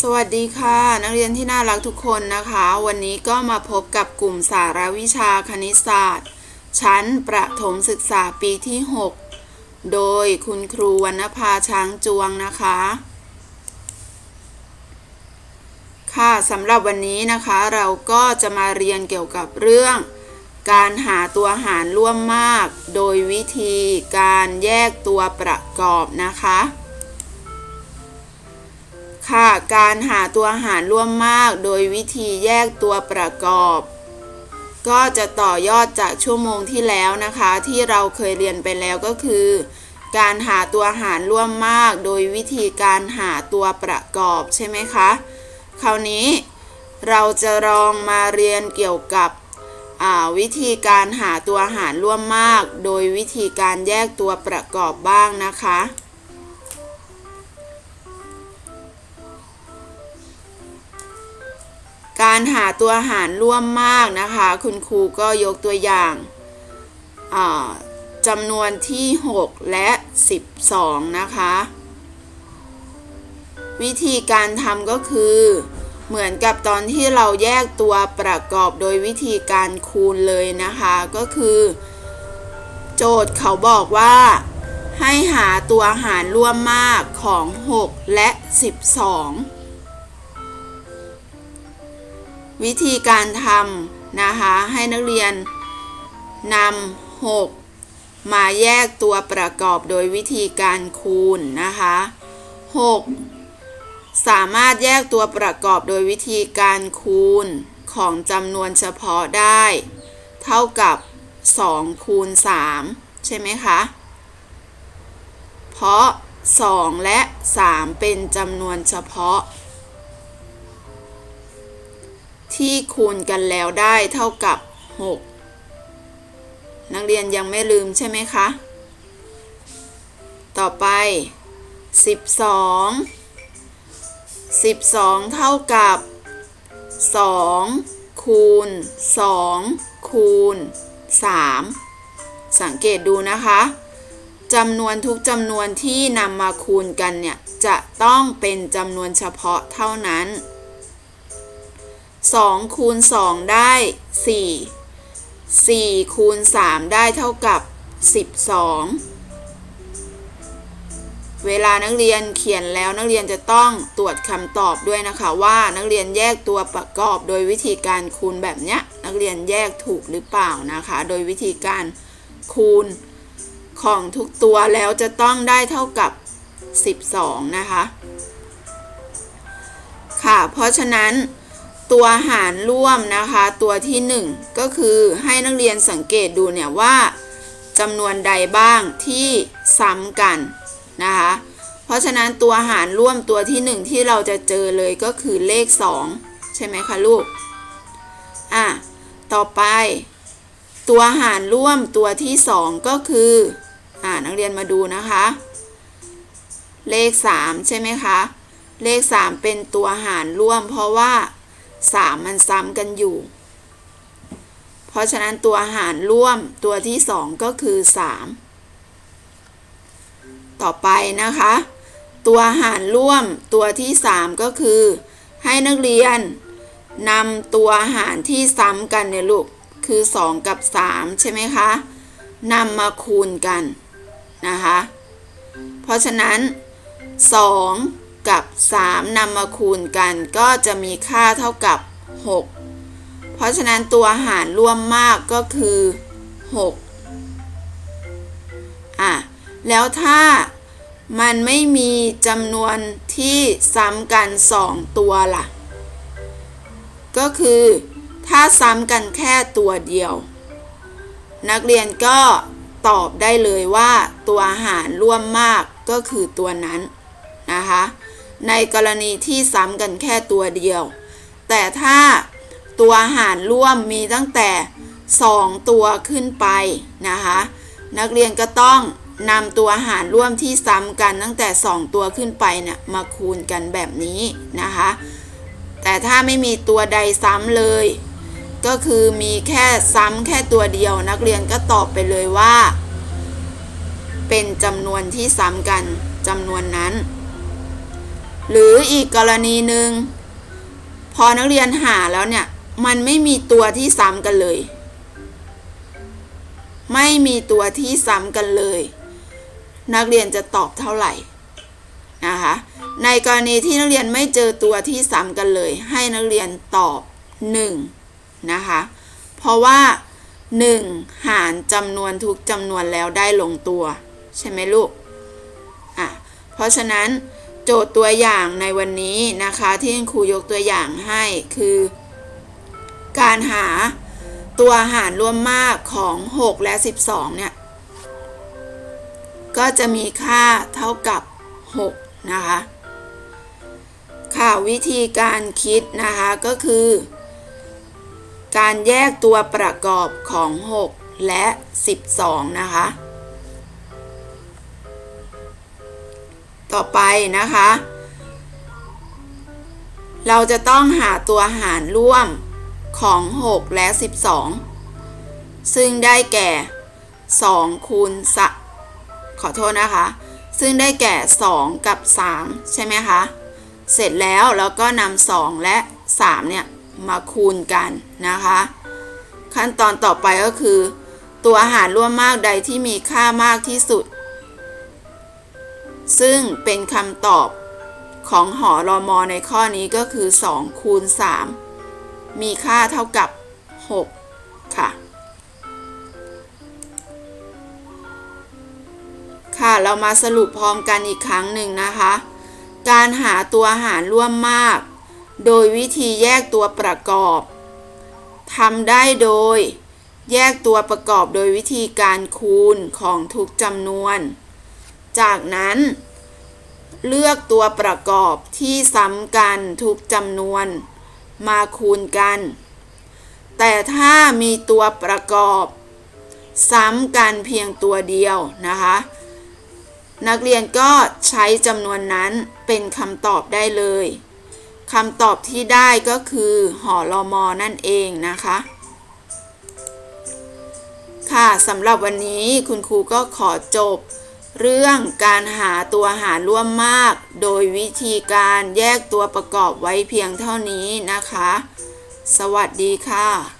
สวัสดีค่ะ นักเรียนที่น่ารักทุกคนนะคะ วันนี้ก็มาพบกับกลุ่มสาระวิชาคณิตศาสตร์ ชั้นประถมศึกษาปีที่ 6 โดยคุณครูวรรณภาช้างจวงนะคะ ค่ะสำหรับวันนี้นะคะเราก็จะมาเรียนเกี่ยวกับเรื่อง การหาตัวหารร่วมมาก โดยวิธีการแยกตัวประกอบนะคะ ค่ะ การหาตัวหารร่วมมาก โดยวิธีแยกตัวประกอบ ก็จะต่อยอดจากชั่วโมงที่แล้วนะคะ ที่เราเคยเรียนไปแล้วก็คือ การหาตัวหารร่วมมาก โดยวิธีการหาตัวประกอบใช่ไหมคะคราวนี้เราจะลองมาเรียนเกี่ยวกับวิธีการหาตัวหารร่วมมาก โดยวิธีการแยกตัวประกอบบ้างนะคะ การหาตัวหารร่วมมากนะคะ คุณครูก็ยกตัวอย่างาจำนวนที่ 6 และ 12 นะคะ วิธีการทำก็คือ เหมือนกับตอนที่เราแยกตัวประกอบโดยวิธีการคูณเลยนะคะ ก็คือ โจทย์เขาบอกว่าให้หาตัวหารร่วมมากของ 6 และ 12 วิธีการทำนะคะให้นักเรียนนำ6มาแยกตัวประกอบโดยวิธีการคูณนะคะ6สามารถแยกตัวประกอบโดยวิธีการคูณของจำนวนเฉพาะได้ เท่ากับ2คูณ3ใช่ไหมคะ เพราะ 2 และ 3 เป็นจำนวนเฉพาะ ที่คูณกันแล้วได้เท่ากับ 6 นักเรียนยังไม่ลืมใช่ไหมคะ ต่อไป 12 12 เท่ากับ 2 คูณ 2 คูณ 3 สังเกตดูนะคะจำนวนทุกจำนวนที่นำมาคูณกันเนี่ย จะต้องเป็นจำนวนเฉพาะเท่านั้น 2 คูณ 2 ได้ 4 4 คูณ 3 ได้เท่ากับ 12 เวลานักเรียนเขียนแล้วนักเรียนจะต้องตรวจคำตอบด้วยนะคะว่านักเรียนแยกตัวประกอบโดยวิธีการคูณแบบเนี้ย นักเรียนแยกถูกหรือเปล่านะคะ โดยวิธีการคูณของทุกตัวแล้วจะต้องได้เท่ากับ 12 นะคะ ค่ะ เพราะฉะนั้น ตัวหารร่วมนะคะ ตัวที่ 1 ก็คือให้นักเรียนสังเกตดูเนี่ยว่าจำนวนใดบ้างที่ซ้ำกันนะคะ เพราะฉะนั้นตัวหารร่วมตัวที่ 1 ที่เราจะเจอเลยก็คือเลข 2 ใช่ไหมคะลูก อะ ต่อไป ตัวหารร่วมตัวที่ 2 ก็คือ อ่านักเรียนมาดูนะคะ เลข 3 ใช่ไหมคะ เลข 3 เป็นตัวหารร่วมเพราะว่า 3 มันซ้ำกันอยู่ เพราะฉะนั้นตัวหารร่วมตัวที่ 2 ก็คือ 3 ต่อไปนะคะ ตัวหารร่วมตัวที่ 3 ก็คือ ให้นักเรียนนำตัวหารที่ซ้ำกันเนี่ยลูกคือ 2 กับ 3 ใช่ไหมคะนำมาคูณกันนะคะ เพราะฉะนั้น 2 กับ 3นำมาคูณกันก็จะมีค่าเท่ากับ 6 เพราะฉะนั้นตัวหารร่วมมากก็คือ 6 อะ แล้วถ้ามันไม่มีจำนวนที่ซ้ำกัน 2 ตัวล่ะ ก็คือถ้าซ้ำกันแค่ตัวเดียว นักเรียนก็ตอบได้เลยว่าตัวหารร่วมมากก็คือตัวนั้นนะคะ ในกรณีที่ซ้ำกันแค่ตัวเดียว แต่ถ้าตัวหารร่วมมีตั้งแต่ 2 ตัวขึ้นไปนะคะนักเรียนก็ต้องนำตัวหารร่วมที่ซ้ำกันตั้งแต่ 2 ตัวขึ้นไปเนี่ยมาคูณกันแบบนี้นะคะ แต่ถ้าไม่มีตัวใดซ้ำเลย ก็คือมีแค่ซ้ำแค่ตัวเดียว นักเรียนก็ตอบไปเลยว่า เป็นจำนวนที่ซ้ำกันจำนวนนั้น หรืออีกกรณีหนึ่งพอนักเรียนหาแล้วเนี่ย มันไม่มีตัวที่ซ้ำกันเลย ไม่มีตัวที่ซ้ำกันเลย นักเรียนจะตอบเท่าไหร่นะคะในกรณีที่นักเรียนไม่เจอตัวที่ซ้ำกันเลย ให้นักเรียนตอบ1นะคะเพราะว่า 1 หารจำนวนทุกจำนวนแล้วได้ลงตัว ใช่ไหมลูกอะเพราะฉะนั้น จทย์ตัวอย่างในวันนี้นะคะที่คุณครูยกตัวอย่างให้คือ การหาตัวหารร่วมมากของ 6 และ 12 เนี่ย ก็จะมีค่าเท่ากับ 6 นะคะ ค่ะวิธีการคิดนะคะ ก็คือ การแยกตัวประกอบของ 6 และ 12 นะคะ ต่อไปนะคะ เราจะต้องหาตัวหารร่วมของ 6 และ 12 ซึ่งได้แก่ 2 คูณสขอโทษนะคะ ซึ่งได้แก่ 2 กับ 3 ใช่ไหมคะ เสร็จแล้วเราก็นำ2และ 3 เนี่ย มาคูณกันนะคะ ขั้นตอนต่อไปก็คือ ตัวหารร่วมมากใดที่มีค่ามากที่สุด ซึ่งเป็นคำตอบของหอรอมอในข้อนี้ก็คือ 2 คูณ 3 มีค่าเท่ากับ 6 ค่ะ ค่ะเรามาสรุปพร้อมกันอีกครั้งหนึ่งนะคะ การหาตัวหารร่วมมาก โดยวิธีแยกตัวประกอบทำได้โดย แยกตัวประกอบโดยวิธีการคูณของทุกจำนวน จากนั้น เลือกตัวประกอบที่ซ้ำกันทุกจำนวนมาคูณกัน แต่ถ้ามีตัวประกอบ ซ้ำกันเพียงตัวเดียวนะคะ นักเรียนก็ใช้จำนวนนั้นเป็นคำตอบได้เลยคำตอบที่ได้ก็คือหอรอมอนั่นเองนะคะ ค่ะสำหรับวันนี้คุณครูก็ขอจบ เรื่องการหาตัวหารร่วมมาก โดยวิธีการแยกตัวประกอบไว้เพียงเท่านี้นะคะ สวัสดีค่ะ